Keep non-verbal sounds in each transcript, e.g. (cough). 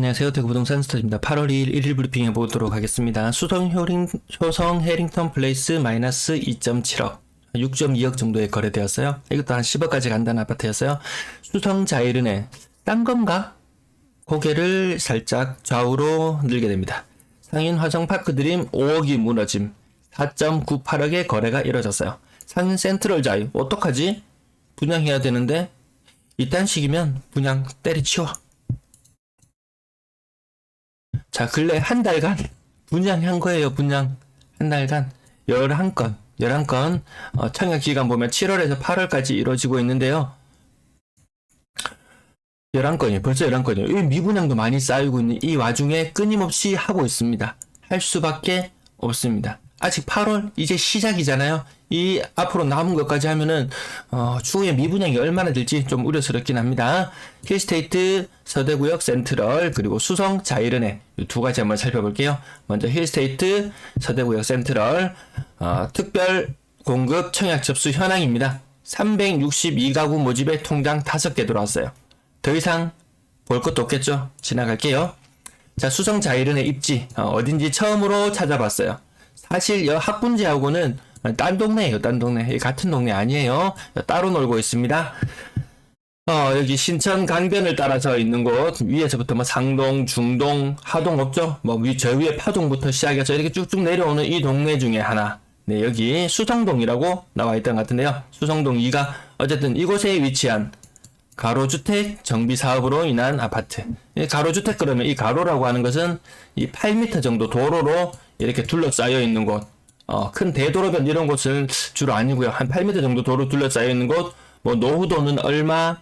안녕하세요. 대구부동산 스타입니다. 8월 2일 1일 브리핑해 보도록 하겠습니다. 수성 효링, 효성 해링턴 플레이스 마이너스 2.7억. 6.2억 정도에 거래되었어요. 이것도 한 10억까지 간다는 아파트였어요. 수성 자이른의 딴 건가? 고개를 살짝 좌우로 늘게 됩니다. 상인 화성 파크 드림 5억이 무너짐. 4.98억의 거래가 이뤄졌어요. 상인 센트럴 자유. 어떡하지? 분양해야 되는데 이딴 식이면 분양 때리치워. 자, 근래 한 달간 분양한 거예요, 분양. 한 달간 11건, 11건, 어, 청약 기간 보면 7월에서 8월까지 이루어지고 있는데요. 11건이에요. 벌써 11건이에요. 이 미분양도 많이 쌓이고 있는 이 와중에 끊임없이 하고 있습니다. 할 수밖에 없습니다. 아직 8월 이제 시작이잖아요. 이 앞으로 남은 것까지 하면은 어, 추후에 미분양이 얼마나 될지 좀 우려스럽긴 합니다. 힐스테이트 서대구역 센트럴 그리고 수성 자이른의 이두 가지 한번 살펴볼게요. 먼저 힐스테이트 서대구역 센트럴 어, 특별 공급 청약 접수 현황입니다. 362가구 모집에 통장 5개 들어왔어요. 더 이상 볼 것도 없겠죠? 지나갈게요. 자, 수성 자이른의 입지, 어, 딘지 처음으로 찾아봤어요. 사실 여 학군지하고는 딴 동네예요, 딴 동네. 같은 동네 아니에요. 따로 놀고 있습니다. 어, 여기 신천 강변을 따라서 있는 곳, 위에서부터 뭐 상동, 중동, 하동 없죠? 뭐, 위, 저 위에 파동부터 시작해서 이렇게 쭉쭉 내려오는 이 동네 중에 하나. 네, 여기 수성동이라고 나와 있던 것 같은데요. 수성동 2가 어쨌든 이곳에 위치한 가로주택 정비 사업으로 인한 아파트. 이 가로주택 그러면 이 가로라고 하는 것은 이 8m 정도 도로로 이렇게 둘러싸여 있는 곳. 어, 큰 대도로변 이런 곳을 주로 아니고요. 한 8m 정도 도로 둘러싸여 있는 곳. 뭐 노후도는 얼마,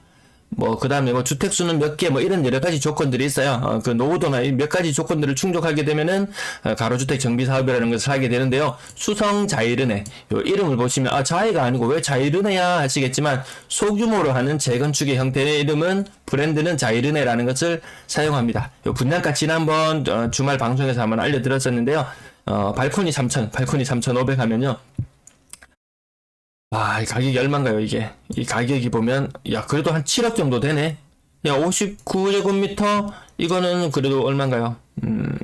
뭐 그 다음에 뭐 주택 수는 몇 개, 뭐 이런 여러 가지 조건들이 있어요. 어, 그 노후도나 이 몇 가지 조건들을 충족하게 되면은 어, 가로주택 정비 사업이라는 것을 하게 되는데요. 수성 자이르네 요 이름을 보시면 아 자이가 아니고 왜 자이르네야 하시겠지만 소규모로 하는 재건축의 형태의 이름은 브랜드는 자이르네라는 것을 사용합니다. 요 분양가 지난번 어, 주말 방송에서 한번 알려드렸었는데요. 어, 발코니 3,000, 발코니 3,500 하면요. 아, 이 가격이 얼마인가요, 이게? 이 가격이 보면, 야, 그래도 한 7억 정도 되네? 야, 59제곱미터? 이거는 그래도 얼마인가요? 음,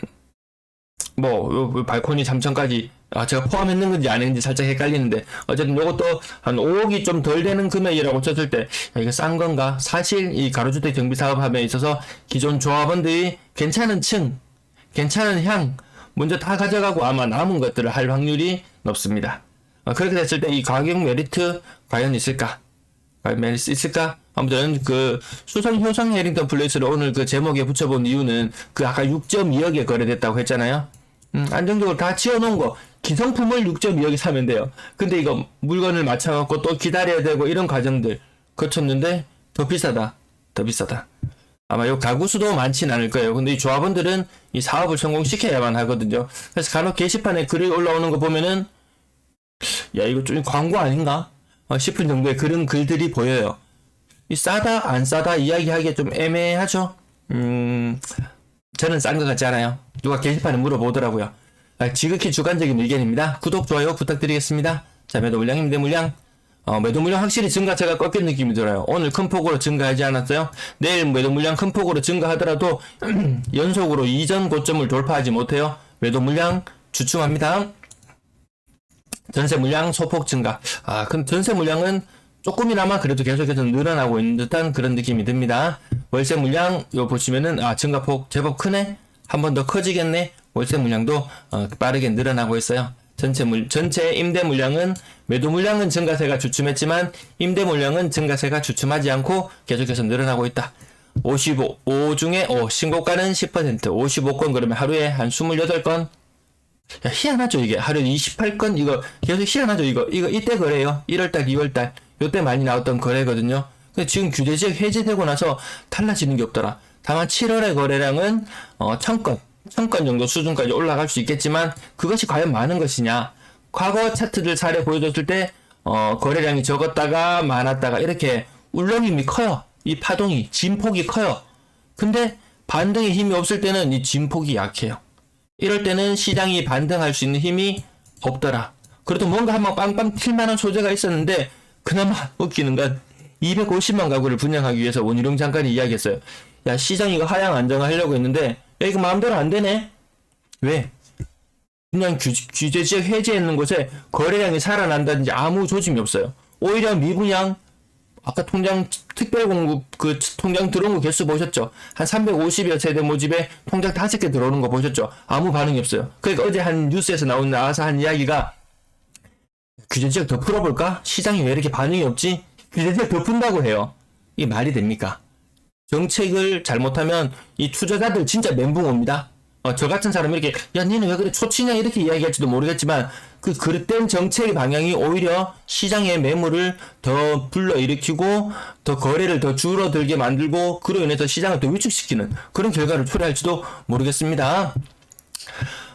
뭐, 요, 요 발코니 3천까지, 아, 제가 포함했는 건지 안 했는지 살짝 헷갈리는데, 어쨌든 요것도 한 5억이 좀 덜 되는 금액이라고 쳤을 때, 야, 이거 싼 건가? 사실 이 가로주택 정비 사업 함에 있어서 기존 조합원들이 괜찮은 층, 괜찮은 향, 먼저 다 가져가고 아마 남은 것들을 할 확률이 높습니다. 어, 그렇게 됐을 때 이 가격 메리트 과연 있을까? 과연 메리트 있을까? 아무튼 그 수성 효성 해링턴 플레이스를 오늘 그 제목에 붙여본 이유는 그 아까 6.2억에 거래됐다고 했잖아요. 음, 안정적으로 다 지어놓은 거 기성품을 6.2억에 사면 돼요. 근데 이거 물건을 맞춰갖고 또 기다려야 되고 이런 과정들 거쳤는데 더 비싸다. 더 비싸다. 아마 요 가구 수도 많진 않을 거예요. 근데 이 조합원들은 이 사업을 성공시켜야만 하거든요. 그래서 간혹 게시판에 글이 올라오는 거 보면은 야 이거 좀 광고 아닌가 어, 싶은 정도의 그런 글들이 보여요. 이 싸다 안 싸다 이야기하기 좀 애매하죠. 음 저는 싼 것 같지 않아요. 누가 게시판에 물어보더라고요. 아, 지극히 주관적인 의견입니다. 구독 좋아요 부탁드리겠습니다. 자 매도 물량 임대 물량 어, 매도 물량 확실히 증가세가 꺾인 느낌이 들어요. 오늘 큰 폭으로 증가하지 않았어요? 내일 매도 물량 큰 폭으로 증가하더라도 (clears throat) 연속으로 이전 고점을 돌파하지 못해요. 매도 물량 주춤합니다. 전세 물량 소폭 증가. 아, 그럼 전세 물량은 조금이나마 그래도 계속해서 늘어나고 있는 듯한 그런 느낌이 듭니다. 월세 물량 요 보시면은 아 증가폭 제법 크네. 한 번 더 커지겠네. 월세 물량도 어, 빠르게 늘어나고 있어요. 전체 물 전체 임대 물량은 매도 물량은 증가세가 주춤했지만 임대 물량은 증가세가 주춤하지 않고 계속해서 늘어나고 있다. 55, 5 중에 5, 신고가는 10%, 55건 그러면 하루에 한 28건 야, 희한하죠, 이게. 하루에 28건, 이거, 계속 희한하죠, 이거. 이거, 이때 거래요. 1월달, 2월달. 요때 많이 나왔던 거래거든요. 근데 지금 규제지역 해제되고 나서 달라지는 게 없더라. 다만 7월의 거래량은, 어, 1000건, 1000건 정도 수준까지 올라갈 수 있겠지만, 그것이 과연 많은 것이냐. 과거 차트들 사례 보여줬을 때, 어, 거래량이 적었다가 많았다가, 이렇게 울렁임이 커요. 이 파동이, 진폭이 커요. 근데 반등의 힘이 없을 때는 이 진폭이 약해요. 이럴 때는 시장이 반등할 수 있는 힘이 없더라. 그래도 뭔가 한번 빵빵 튈만한 소재가 있었는데 그나마 (laughs) 웃기는 건 250만 가구를 분양하기 위해서 원희룡 장관이 이야기했어요. 야 시장 이거 하향 안정하려고 했는데 야 이거 마음대로 안 되네 왜 그냥 규, 규제 지역 해제했는 곳에 거래량이 살아난다든지 아무 조짐이 없어요 오히려 미분양 아까 통장 특별 공급 그 통장 들어온 거 개수 보셨죠? 한 350여 세대 모집에 통장 다섯 개 들어오는 거 보셨죠? 아무 반응이 없어요. 그러니까 어제 한 뉴스에서 나온 나와서 한 이야기가 규제 지역 더 풀어볼까? 시장이 왜 이렇게 반응이 없지? 규제 지역 더 푼다고 해요. 이게 말이 됩니까? 정책을 잘못하면 이 투자자들 진짜 멘붕 옵니다. 어, 저 같은 사람이 이렇게 야 니는 왜 그래 초치냐 이렇게 이야기할지도 모르겠지만 그 그릇된 정책의 방향이 오히려 시장의 매물을 더 불러일으키고 더 거래를 더 줄어들게 만들고 그로 인해서 시장을 더 위축시키는 그런 결과를 초래할지도 모르겠습니다.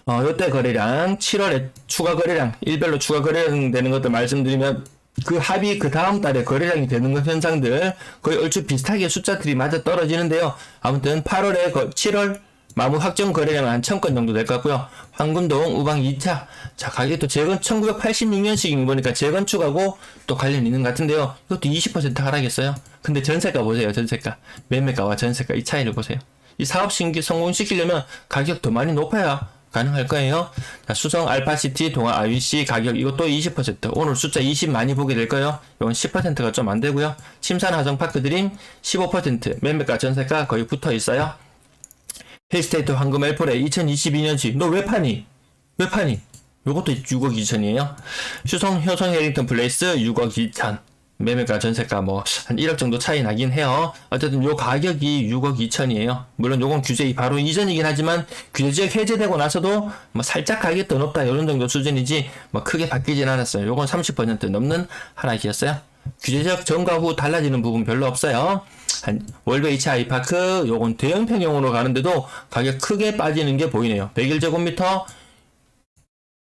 어, 요때 거래량 7월에 추가 거래량 일별로 추가 거래량 되는 것들 말씀드리면 그 합이 그 다음 달에 거래량이 되는 것 현상들 거의 얼추 비슷하게 숫자들이 맞아 떨어지는데요. 아무튼 8월에 7월 마무 확정 거래량은 한 1000건 정도 될 것 같고요. 황금동 우방 2차. 자, 가격이 또 재건 1986년식인 거니까 재건축하고 또 관련 있는 것 같은데요. 이것도 20% 하락했어요. 근데 전세가 보세요. 전세가. 매매가와 전세가 이 차이를 보세요. 이 사업 신기 성공시키려면 가격 더 많이 높아야 가능할 거예요. 자, 수성 알파시티 동아 IC 가격 이것도 20% 오늘 숫자 20 많이 보게 될 거예요. 이건 10%가 좀 안 되고요. 침산 하성 파크 드림 15% 매매가 전세가 거의 붙어 있어요. 힐스테이트 황금 엘포레 2022년식 너왜 파니? 왜 파니? 요것도 6억 2천이에요. 휴성 효성 해링턴 플레이스 6억 2천. 매매가 전세가 뭐 한 1억 정도 차이 나긴 해요. 어쨌든 요 가격이 6억 2천이에요. 물론 요건 규제 바로 이전이긴 하지만 규제 지역 해제되고 나서도 뭐 살짝 가격이 더 높다 이런 정도 수준이지 뭐 크게 바뀌진 않았어요. 요건 30% 넘는 하락이었어요. 규제 지역 전과 후 달라지는 부분 별로 없어요. 한 월드 H 아이파크 요건 대형 평형으로 가는데도 가격 크게 빠지는 게 보이네요. 101제곱미터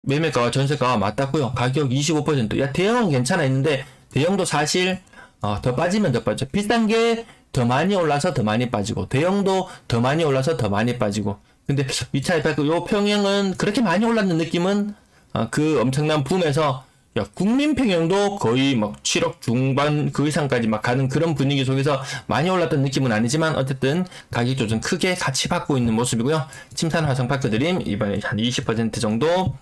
매매가와 전세가와 맞닿고요. 가격 25%. 야 대형은 괜찮아 있는데 대형도 사실 어, 더 빠지면 더 빠져. 비싼 게 더 많이 올라서 더 많이 빠지고 대형도 더 많이 올라서 더 많이 빠지고. 근데 2차 아이파크 요 평형은 그렇게 많이 올랐는 느낌은 어, 그 엄청난 붐에서 야, 국민 평형도 거의 막 7억 중반 그 이상까지 막 가는 그런 분위기 속에서 많이 올랐던 느낌은 아니지만 어쨌든 가격 조정 크게 같이 받고 있는 모습이고요. 침산 화성파크 드림 이번에 한 20% 정도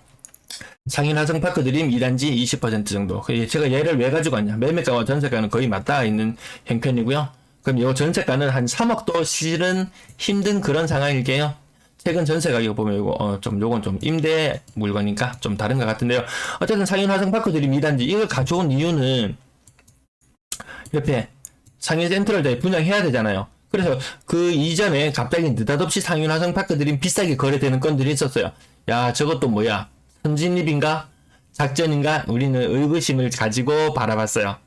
상인 화성파크 드림 2단지 20% 정도. 그 제가 얘를 왜 가지고 왔냐. 매매가와 전세가는 거의 맞닿아 있는 형편이고요. 그럼 이 전세가는 한 3억도 실은 힘든 그런 상황일게요. 최근 전세 가격 보면 이거 어, 좀 요건 좀 임대 물건이니까 좀 다른 것 같은데요. 어쨌든 상인 화성 파크 드림 2단지 이걸 가져온 이유는 옆에 상인 센터를 다 분양해야 되잖아요. 그래서 그 이전에 갑자기 느닷없이 상인 화성 파크 드림 비싸게 거래되는 건들이 있었어요. 야 저것도 뭐야 선진입인가 작전인가 우리는 의구심을 가지고 바라봤어요.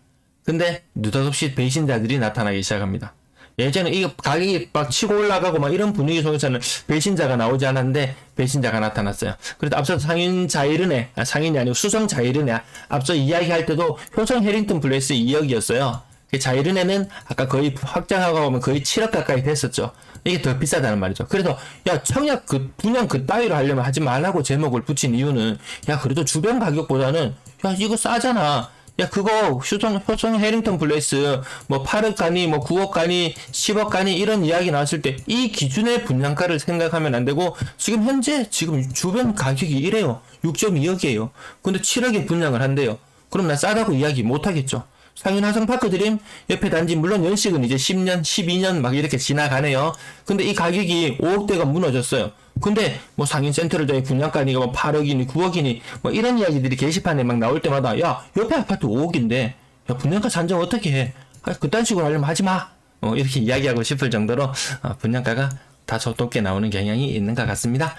근데 느닷없이 배신자들이 나타나기 시작합니다. 예전에 이거 가격이 막 치고 올라가고 막 이런 분위기 속에서는 배신자가 나오지 않았는데 배신자가 나타났어요. 그래도 앞서 상인 자이르네, 아, 상인이 아니고 수성 자이르네. 앞서 이야기할 때도 효성 해링턴 플레이스 2억이었어요. 자이르네는 아까 거의 확장하고 보면 거의 7억 가까이 됐었죠. 이게 더 비싸다는 말이죠. 그래서 야 청약 그 분양 그 따위로 하려면 하지 말라고 제목을 붙인 이유는 야 그래도 주변 가격보다는 야 이거 싸잖아. 야 그거 효성 효성 해링턴 플레이스 뭐 8억 가니 뭐 9억 가니 10억 가니 이런 이야기 나왔을 때 이 기준의 분양가를 생각하면 안 되고 지금 현재 지금 주변 가격이 이래요. 6.2억이에요. 근데 7억에 분양을 한대요. 그럼 나 싸다고 이야기 못 하겠죠. 상인 화성 파크 드림 옆에 단지 물론 연식은 이제 10년 12년 막 이렇게 지나가네요. 근데 이 가격이 5억대가 무너졌어요 근데 뭐 상인 센터를저희 분양가니가 뭐 8억이니 9억이니 뭐 이런 이야기들이 게시판에 막 나올 때마다 야 옆에 아파트 5억인데 야 분양가 산정 어떻게 해? 아, 그딴 식으로 하려면 하지 마. 어, 이렇게 이야기하고 싶을 정도로 어, 분양가가 다소 높게 나오는 경향이 있는 것 같습니다.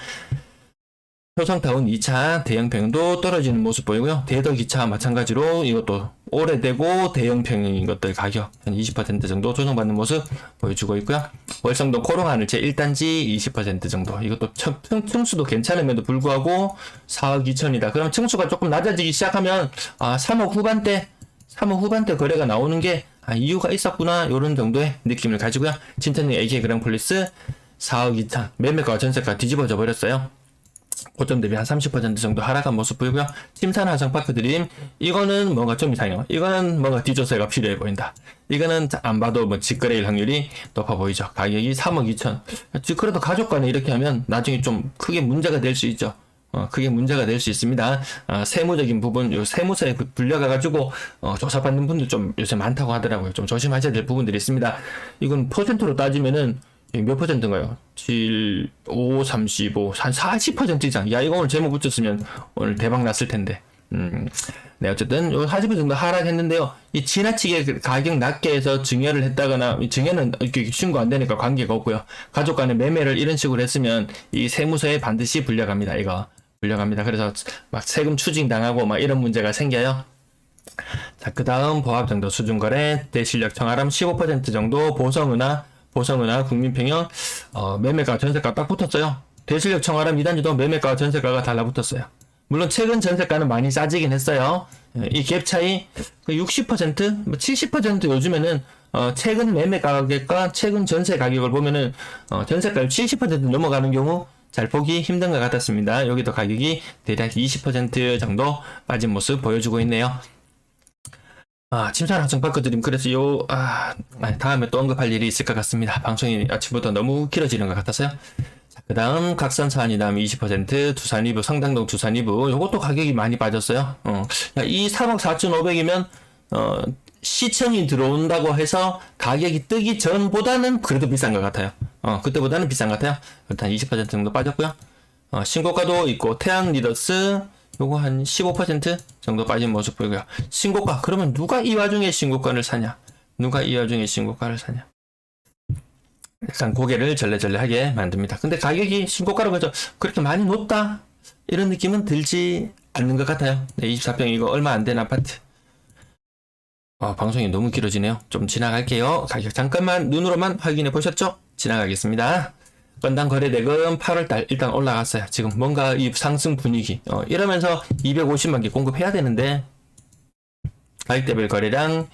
효성타운 2차 대형평도 떨어지는 모습 보이고요. 대덕 2차 마찬가지로 이것도 오래되고 대형평인 것들 가격 한 20% 정도 조정받는 모습 보여주고 있고요. 월성동 코롱하늘채 1단지 20% 정도 이것도 층, 층수도 괜찮음에도 불구하고 4억 2천이다. 그럼 층수가 조금 낮아지기 시작하면 아 3억 후반대 3억 후반대 거래가 나오는 게 아, 이유가 있었구나 이런 정도의 느낌을 가지고요. 진천역 AK 그랑폴리스 4억 2천 매매가 전세가 뒤집어져 버렸어요. 고점 대비 한 30% 정도 하락한 모습 보이고요. 침산 하성파크 드림 이거는 뭔가 좀 이상해요. 이거는 뭔가 뒤조세가 필요해 보인다. 이거는 안 봐도 뭐 직거래일 확률이 높아 보이죠. 가격이 3억 2천. 그래도 가족 간에 이렇게 하면 나중에 좀 크게 문제가 될 수 있죠. 어, 그게 문제가 될 수 있습니다. 어, 세무적인 부분, 요 세무서에 그 불려가가지고, 어, 조사받는 분들 좀 요새 많다고 하더라고요. 좀 조심하셔야 될 부분들이 있습니다. 이건 퍼센트로 따지면은, 이 몇 퍼센트인가요? 7, 5, 35, 한 40% 이상. 야, 이거 오늘 제목 붙였으면 오늘 대박 났을 텐데. 음, 네, 어쨌든, 요 40% 정도 하락했는데요. 이 지나치게 그 가격 낮게 해서 증여를 했다거나, 이 증여는 이렇게 신고 안 되니까 관계가 없고요. 가족 간의 매매를 이런 식으로 했으면 이 세무서에 반드시 불려갑니다, 이거. 불려갑니다. 그래서 막 세금 추징 당하고 막 이런 문제가 생겨요. 자, 그 다음 보합 정도 수준 거래, 대실력 청하람 15% 정도, 보성은하, 보성은하, 국민평형, 어, 매매가 전세가 딱 붙었어요. 대실력 청하람 2단지도 매매가 전세가가 달라붙었어요. 물론 최근 전세가는 많이 싸지긴 했어요. 이 갭 차이 그60%, 뭐70% 요즘에는 어, 최근 매매 가격과 최근 전세 가격을 보면은 어, 전세가를 70% 넘어가는 경우 잘 보기 힘든 것 같았습니다. 여기도 가격이 대략 20% 정도 빠진 모습 보여주고 있네요. 아, 침산 학생파크 드림 그래서 요, 아, 아, 다음에 또 언급할 일이 있을 것 같습니다. 방송이 아침부터 너무 길어지는 것 같아서요. 그 다음 각선사안이남 20% 두산이브 성당동 두산이브 요것도 가격이 많이 빠졌어요. 어, 야, 이 3억 4,500이면 어, 시청이 들어온다고 해서 가격이 뜨기 전보다는 그래도 비싼 것 같아요. 어, 그때보다는 비싼 것 같아요. 일단 20% 정도 빠졌고요. 어, 신고가도 있고 태양 리더스 요거 한 15% 정도 빠진 모습 보이고요. 신고가 그러면 누가 이 와중에 신고가를 사냐? 누가 이 와중에 신고가를 사냐? 약간 고개를 절레절레하게 만듭니다. 근데 가격이 신고가로 해서 그렇게 많이 높다 이런 느낌은 들지 않는 것 같아요. 네, 24평 이거 얼마 안 된 아파트. 어, 방송이 너무 길어지네요. 좀 지나갈게요. 가격 잠깐만 눈으로만 확인해 보셨죠? 지나가겠습니다. 건당 거래대금 8월달 일단 올라갔어요. 지금 뭔가 이 상승 분위기 어, 이러면서 250만 개 공급해야 되는데 가격대별 거래량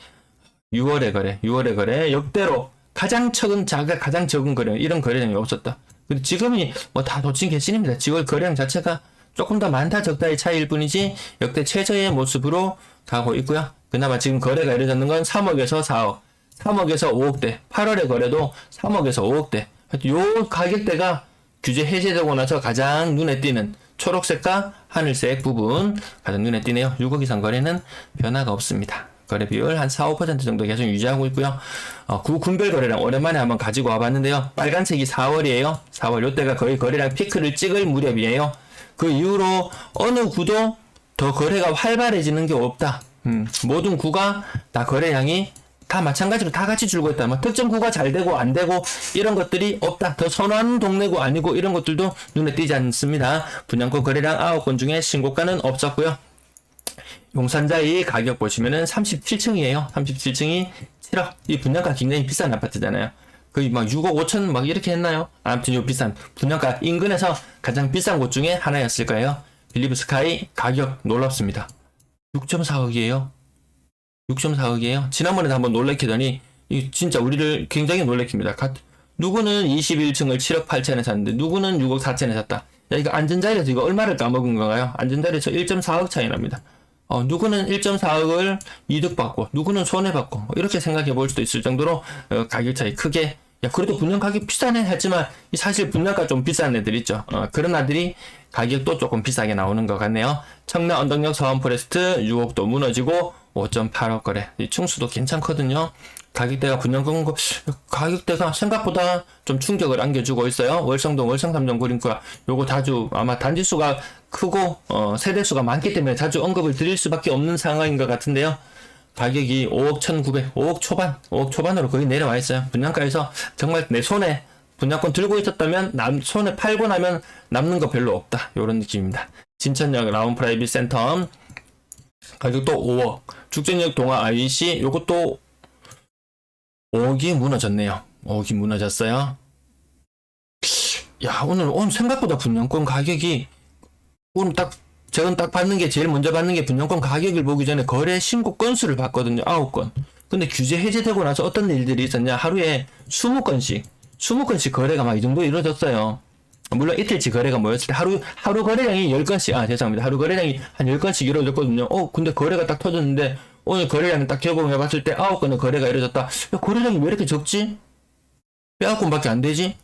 6월의 거래, 6월의 거래 역대로 가장 적은 자가 가장 적은 거래 이런 거래량이 없었다. 근데 지금이 뭐 다 도친 개신입니다. 지금 거래량 자체가 조금 더 많다 적다의 차이일 뿐이지 역대 최저의 모습으로 가고 있고요. 그나마 지금 거래가 이루어졌는 건 3억에서 4억, 3억에서 5억대, 8월의 거래도 3억에서 5억대. 요 가격대가 규제 해제되고 나서 가장 눈에 띄는 초록색과 하늘색 부분 가장 눈에 띄네요. 6억 이상 거래는 변화가 없습니다. 거래 비율 한 4, 5% 정도 계속 유지하고 있고요. 어, 구 군별 거래량 오랜만에 한번 가지고 와봤는데요. 빨간색이 4월이에요. 4월 요때가 거의 거래량 피크를 찍을 무렵이에요. 그 이후로 어느 구도 더 거래가 활발해지는 게 없다. 음, 모든 구가 다 거래량이 다 마찬가지로 다 같이 줄고 있다. 뭐 특정 구가 잘 되고 안 되고 이런 것들이 없다. 더 선호하는 동네고 아니고 이런 것들도 눈에 띄지 않습니다. 분양권 거래량 9건 중에 신고가는 없었고요. 용산자이 가격 보시면은 37층이에요. 37층이 7억. 이 분양가 굉장히 비싼 아파트잖아요. 거의 막 6억 5천 막 이렇게 했나요? 아무튼 요 비싼 분양가 인근에서 가장 비싼 곳 중에 하나였을 거예요. 빌리브 스카이 가격 놀랍습니다. 6.4억이에요. 6.4억이에요. 지난번에도 한번 놀래키더니 이 진짜 우리를 굉장히 놀래킵니다. 가- 누구는 21층을 7억 8천에 샀는데 누구는 6억 4천에 샀다. 야 이거 안전자리에서 이거 얼마를 까먹은 건가요? 안전자리에서 1.4억 차이 납니다. 어, 누구는 1.4억을 이득 받고 누구는 손해 받고 뭐 이렇게 생각해 볼 수도 있을 정도로 어, 가격 차이 크게 야 그래도 분양 가격 비싸네 했지만 이 사실 분양가 좀 비싼 애들 있죠. 어, 그런 아들이 가격도 조금 비싸게 나오는 것 같네요. 청라 언덕역 서원 포레스트 6억도 무너지고 5.8억 거래. 이 충수도 괜찮거든요. 가격대가 분양권 거- 가격대가 생각보다 좀 충격을 안겨주고 있어요. 월성동 월성 3점 구린가 요거 자주 아마 단지 수가 크고 어, 세대 수가 많기 때문에 자주 언급을 드릴 수밖에 없는 상황인 것 같은데요. 가격이 5억 1,900, 5억 초반, 5억 초반으로 거의 내려와 있어요. 분양가에서 정말 내 손에 분양권 들고 있었다면 남 손에 팔고 나면 남는 거 별로 없다. 요런 느낌입니다. 진천역 라운 프라이빗 센터 가격도 5억. 죽전역 동아 IC 요것도 5억이 무너졌네요. 5억이 무너졌어요. 야, 오늘, 오늘 생각보다 분양권 가격이, 오늘 딱, 저는 딱 받는 게, 제일 먼저 받는 게 분양권 가격을 보기 전에 거래 신고 건수를 봤거든요. 9건. 근데 규제 해제되고 나서 어떤 일들이 있었냐. 하루에 20건씩, 20건씩 거래가 막 이 정도 이루어졌어요. 물론 이틀치 거래가 모였을 때 하루 하루 거래량이 10건씩 아 죄송합니다. 하루 거래량이 한 10건씩 이루어졌거든요. 어 근데 거래가 딱 터졌는데 오늘 거래량을 딱 개봉해 봤을 때 9건의 거래가 이루어졌다. 야, 거래량이 왜 이렇게 적지? 왜 9건밖에 안 되지?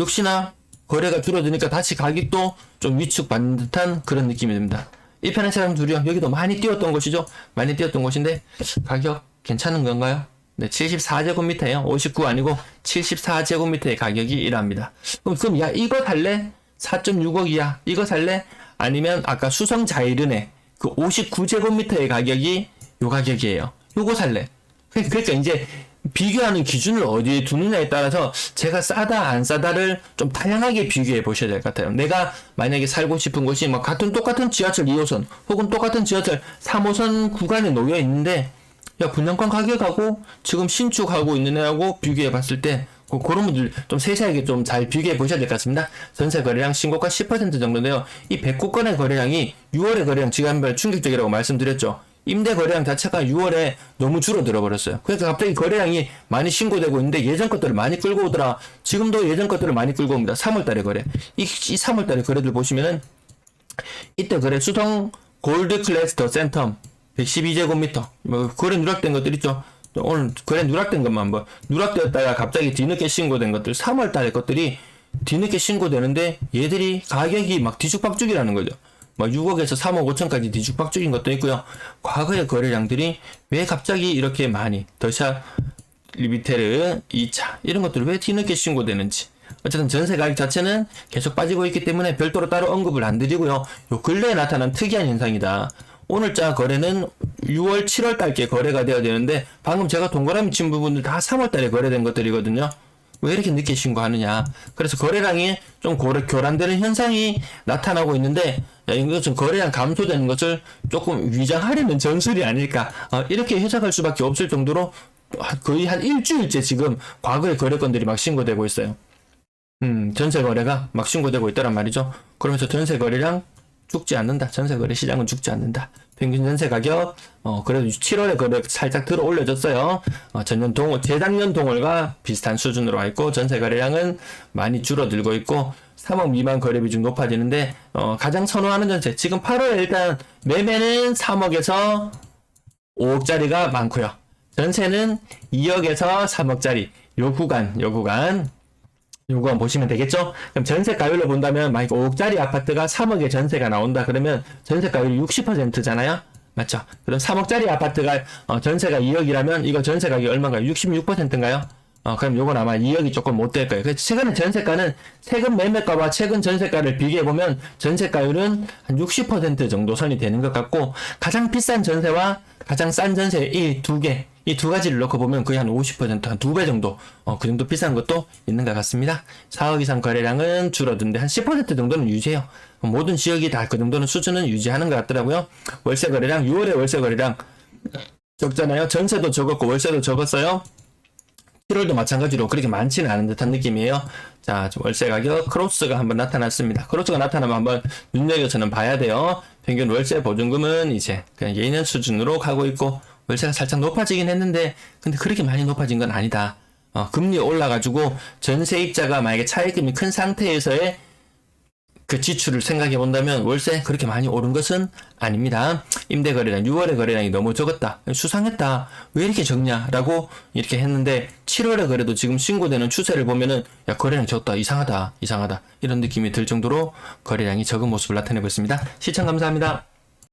역시나 거래가 줄어드니까 다시 가격도 좀 위축받는 듯한 그런 느낌이 듭니다. 이 편의 사람 둘이요. 여기도 많이 뛰었던 곳이죠. 많이 뛰었던 곳인데 가격 괜찮은 건가요? 네, 74제곱미터예요. 59 아니고 74제곱미터의 가격이 이랍니다. 그럼, 그럼 야 이거 살래? 4.6억이야. 이거 살래? 아니면 아까 수성 자이른의 그 59제곱미터의 가격이 요 가격이에요. 요거 살래? 그- 그러니까 이제 비교하는 기준을 어디에 두느냐에 따라서 제가 싸다 안 싸다를 좀 다양하게 비교해 보셔야 될 것 같아요. 내가 만약에 살고 싶은 곳이 뭐 같은 똑같은 지하철 2호선 혹은 똑같은 지하철 3호선 구간에 놓여 있는데 야 분양권 가격하고 지금 신축하고 있는 애하고 비교해 봤을 때 그- 그런 분들 좀 세세하게 좀 잘 비교해 보셔야 될 것 같습니다. 전세 거래량 신고가 10% 정도인데요. 이 109건의 거래량이 6월의 거래량 지난번에 충격적이라고 말씀드렸죠. 임대 거래량 자체가 6월에 너무 줄어들어 버렸어요. 그러니까 갑자기 거래량이 많이 신고되고 있는데 예전 것들을 많이 끌고 오더라. 지금도 예전 것들을 많이 끌고 옵니다. 3월 달에 거래. 이, 이 3월 달에 거래들 보시면은 이때 거래 수성 골드 클래스터 센텀 112제곱미터 뭐 거래 누락된 것들 있죠. 또 오늘 거래 누락된 것만 한번 누락되었다가 갑자기 뒤늦게 신고된 것들 3월 달에 것들이 뒤늦게 신고되는데 얘들이 가격이 막 뒤죽박죽이라는 거죠. 막 6억에서 3억 5천까지 뒤죽박죽인 것도 있고요. 과거의 거래량들이 왜 갑자기 이렇게 많이 더샵 리비테르 2차 이런 것들이 왜 뒤늦게 신고되는지 어쨌든 전세 가격 자체는 계속 빠지고 있기 때문에 별도로 따로 언급을 안 드리고요. 요 근래에 나타난 특이한 현상이다. 오늘자 거래는 6월, 7월 달께 거래가 되어야 되는데 방금 제가 동그라미 친 부분들 다 3월 달에 거래된 것들이거든요. 왜 이렇게 늦게 신고하느냐. 그래서 거래량이 좀 고래, 교란되는 현상이 나타나고 있는데, 야, 이것은 거래량 감소되는 것을 조금 위장하려는 전술이 아닐까. 어, 이렇게 해석할 수밖에 없을 정도로 거의 한 일주일째 지금 과거의 거래 건들이 막 신고되고 있어요. 음, 전세 거래가 막 신고되고 있다란 말이죠. 그러면서 전세 거래량 죽지 않는다. 전세 거래 시장은 죽지 않는다. 평균 전세 가격, 어, 그래도 7월에 거래 살짝 들어 올려졌어요. 어, 전년 동월, 재작년 동월과 비슷한 수준으로 와 있고, 전세 거래량은 많이 줄어들고 있고, 3억 미만 거래 비중 높아지는데, 어, 가장 선호하는 전세. 지금 8월에 일단 매매는 3억에서 5억짜리가 많고요. 전세는 2억에서 3억짜리. 요 구간, 요 구간. 요거 보시면 되겠죠? 그럼 전세 가율로 본다면 만약 5억짜리 아파트가 3억의 전세가 나온다 그러면 전세 가율이 60%잖아요? 맞죠? 그럼 3억짜리 아파트가 어, 전세가 2억이라면 이거 전세 가격이 얼마인가요? 66%인가요? 어, 그럼 요건 아마 2억이 조금 못 될 거예요. 그래서 최근에 전세가는 최근 매매가와 최근 전세가를 비교해 보면 전세가율은 한 60% 정도 선이 되는 것 같고 가장 비싼 전세와 가장 싼 전세 이 두 개, 이 두 가지를 놓고 보면 거의 한 50%, 한 두 배 정도, 어, 그 정도 비싼 것도 있는 것 같습니다. 4억 이상 거래량은 줄어드는데 한 10% 정도는 유지해요. 모든 지역이 다 그 정도는 수준은 유지하는 것 같더라고요. 월세 거래량, 6월에 월세 거래량 적잖아요. 전세도 적었고 월세도 적었어요. 7월도 마찬가지로 그렇게 많지는 않은 듯한 느낌이에요. 자, 좀 월세 가격 크로스가 한번 나타났습니다. 크로스가 나타나면 한번 눈여겨서는 봐야 돼요. 평균 월세 보증금은 이제 그냥 예년 수준으로 가고 있고 월세가 살짝 높아지긴 했는데 근데 그렇게 많이 높아진 건 아니다. 어, 금리 올라가지고 전세입자가 만약에 차입금이 큰 상태에서의 그 지출을 생각해 본다면 월세 그렇게 많이 오른 것은 아닙니다. 임대 거래량 6월의 거래량이 너무 적었다. 수상했다. 왜 이렇게 적냐라고 이렇게 했는데 7월에 거래도 지금 신고되는 추세를 보면은 야 거래량 적다. 이상하다. 이상하다. 이런 느낌이 들 정도로 거래량이 적은 모습을 나타내고 있습니다. 시청 감사합니다.